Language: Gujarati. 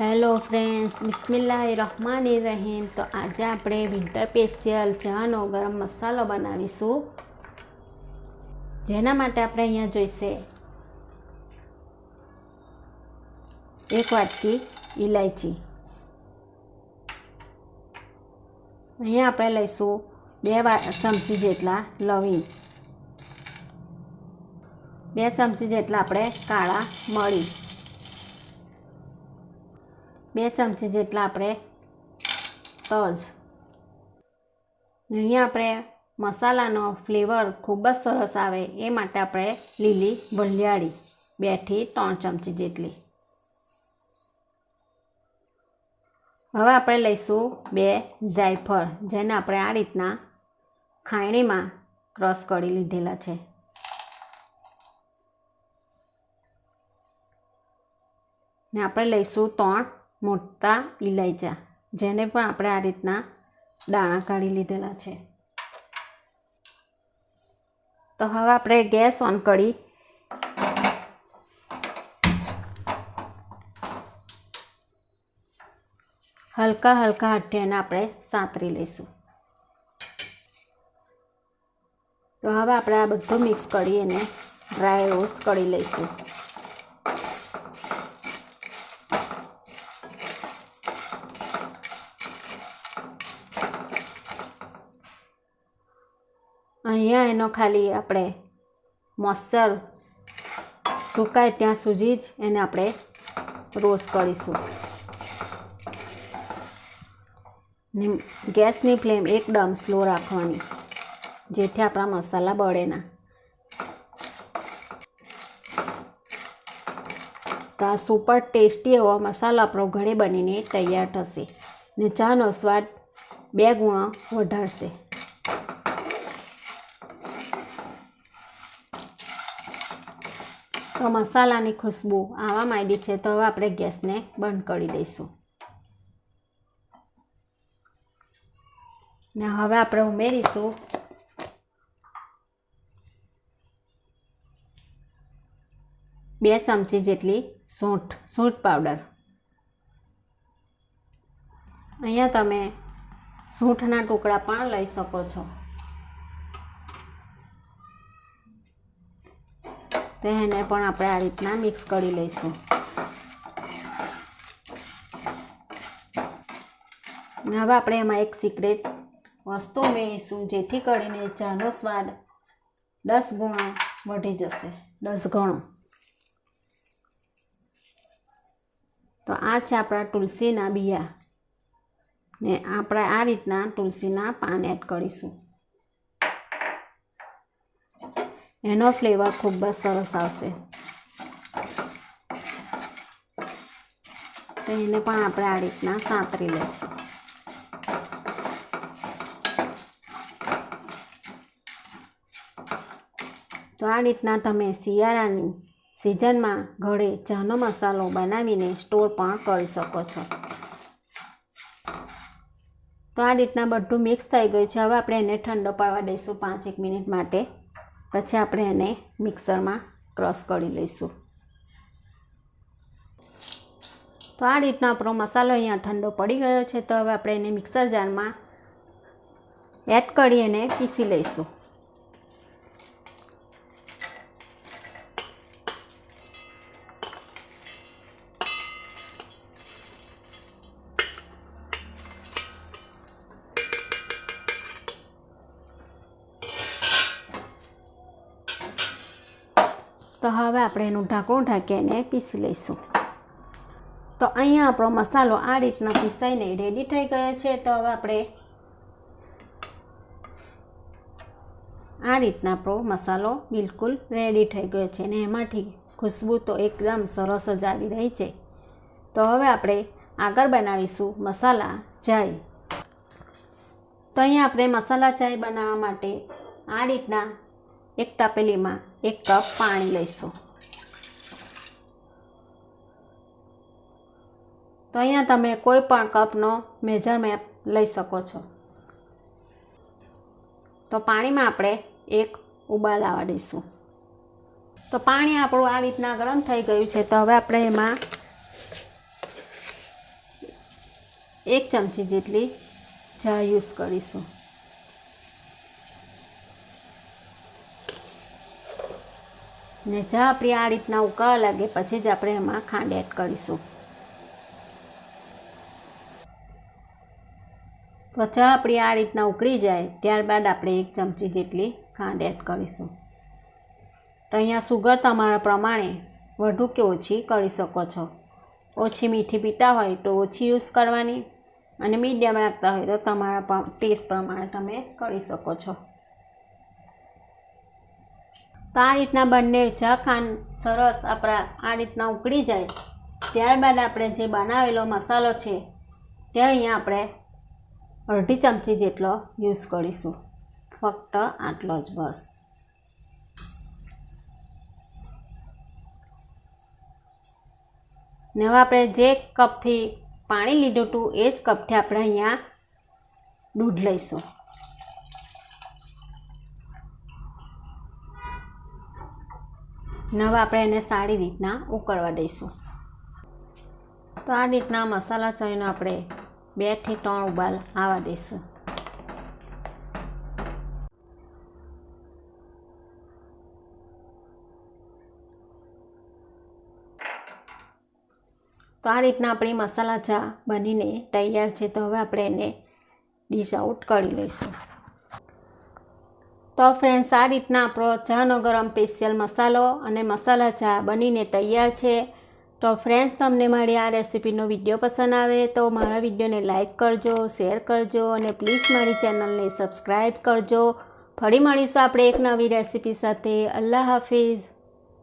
હેલો ફ્રેન્ડ્સ બિસ્મિલ્લા રહમાન રહીમ તો આજે આપણે વિન્ટર સ્પેશિયલ ચાનો ગરમ મસાલો બનાવીશું. જેના માટે આપણે અહીંયા જોઈશે એક વાટકી ઇલાયચી અહીંયા આપણે લઈશું બે ચમચી જેટલા લવિંગ. બે ચમચી જેટલા આપણે કાળા મળી બે ચમચી જેટલા આપણે તજ. અહીંયા આપણે મસાલાનો ફ્લેવર ખૂબ જ સરસ આવે એ માટે આપણે લીલી વલિયાળી બેથી ત્રણ ચમચી જેટલી. હવે આપણે લઈશું બે જાયફળ, જેને આપણે આ રીતના ખાયણીમાં ક્રશ કરી લીધેલા છે. ને આપણે લઈશું ત્રણ મોટા ઇલાયચા જેને પણ આપણે આ રીતના દાણા કાઢી લીધેલા છે. તો હવે આપણે ગેસ ઓન કરી હલકા હલકા હાથે એને આપણે સાંતરી લઈશું. તો હવે આપણે આ બધું મિક્સ કરી એને ડ્રાય રોસ્ટ કરી લઈશું. અહીંયા એનો ખાલી આપણે મોસ્ચર સુકાય ત્યાં સુધી જ એને આપણે રોસ્ટ કરીશું. ને ગેસની ફ્લેમ એકદમ સ્લો રાખવાની, જેથી આપણા મસાલા બળે ના. તો આ સુપર ટેસ્ટી એવો મસાલો આપણો ઘરે બનીને તૈયાર થશે ને ચાનો સ્વાદ બે ગુણો વધારશે. તો મસાલાની ખુશ્બુ આવવા માંડી છે તો હવે આપણે ગેસને બંધ કરી દઈશું. ને હવે આપણે ઉમેરીશું. બે ચમચી જેટલી સૂંઠ સૂંઠ પાવડર. અહીંયા તમે સૂંઠના ટુકડા પણ લઈ શકો છો. તેને પણ આપણે આ રીતના મિક્સ કરી લઈશું. હવે આપણે એમાં એક સિક્રેટ વસ્તુ ઉમેરીશું, જેથી કરીને ચાનો સ્વાદ દસ ગુણો વધી જશે. દસ ગણો. તો આ છે આપણા તુલસીના બિયા. ને આપણે આ રીતના તુલસીના પાન એડ કરીશું. એનો ફ્લેવર ખૂબ જ સરસ આવશે. તો એને પણ આપણે આ રીતના સાંતરી લઈશું તો આ રીતના તમે શિયાળાની સિઝનમાં ઘરે ચાનો મસાલો બનાવીને સ્ટોર પણ કરી શકો છો. તો આ રીતના બધું મિક્સ થઈ ગયું છે. હવે આપણે એને ઠંડો પાડવા દઈશું પાંચ એક મિનિટ માટે. પછી આપણે એને મિક્સરમાં ક્રશ કરી લઈશું. તો આ રીતનો આપણો મસાલો અહીંયા ઠંડો પડી ગયો છે, તો હવે આપણે એને મિક્સર જારમાં એડ કરી એને પીસી લઈશું. તો હવે આપણે એનું ઢાંકણું ઢાંકીને પીસી લઈશું. તો અહીંયા આપણો મસાલો આ રીતના પીસાઈને રેડી થઈ ગયો છે. તો હવે આપણે આ રીતના આપણો મસાલો બિલકુલ રેડી થઈ ગયો છે અને એમાંથી ખુશ્બુ તો એકદમ સરસ જ આવી રહી છે. તો હવે આપણે આગળ બનાવીશું મસાલા ચાય. તો અહીંયા આપણે મસાલા ચાય બનાવવા માટે આ રીતના એક તપેલીમાં એક કપ પાણી લઈશું. તો અહીંયા તમે કોઈ પણ કપનો મેજરમેપ લઈ શકો છો. તો પાણીમાં આપણે એક ઉબાલ આવવા દઈશું. તો પાણી આપણું આ રીતના ગરમ થઈ ગયું છે, તો હવે આપણે એમાં એક ચમચી જેટલી ચા યુઝ કરીશું. ને જા આપણી આ રીતના ઉકાળવા લાગે, પછી જ આપણે એમાં ખાંડ એડ કરીશું. તો ચા આપણી આ રીતના ઉકળી જાય, ત્યારબાદ આપણે એક ચમચી જેટલી ખાંડ એડ કરીશું. તો અહીંયા સુગર તમારા પ્રમાણે વધુ કે ઓછી કરી શકો છો. ઓછી મીઠી પીતા હોય તો ઓછી યુઝ કરવાની અને મીડિયમ રાખતા હોય તો તમારા ટેસ્ટ પ્રમાણે તમે કરી શકો છો. તો આ રીતના બંને ચા ખાન સરસ આપણા આ રીતના ઉકળી જાય. ત્યારબાદ આપણે જે બનાવેલો મસાલો છે, તે અહીંયા આપણે અડધી ચમચી જેટલો યુઝ કરીશું. ફક્ત આટલો જ બસ. ને હવે આપણે જે કપથી પાણી લીધું હતું એ જ કપથી આપણે અહીંયા દૂધ લઈશું. ને હવે આપણે એને સારી રીતના ઉકળવા દઈશું. તો આ રીતના મસાલા ચણીનો આપણે બેથી ત્રણ ઉબાલ આવવા દઈશું. તો આ રીતના આપણી મસાલા ચા બનીને તૈયાર છે, તો હવે આપણે એને ડીશ આઉટ કરી લઈશું. તો ફ્રેન્ડ્સ આ રીતના આપણો ચાનો ગરમ સ્પેશિયલ મસાલો અને મસાલા ચા બનીને તૈયાર છે. તો ફ્રેન્ડ્સ તમને મારી આ રેસીપીનો વીડિયો પસંદ આવે તો મારા વિડીયોને લાઇક કરજો શેર કરજો અને પ્લીઝ મારી ચેનલને સબસ્ક્રાઈબ કરજો. ફરી મળીશું આપણે એક નવી રેસીપી સાથે. અલ્લાહ હાફિઝ.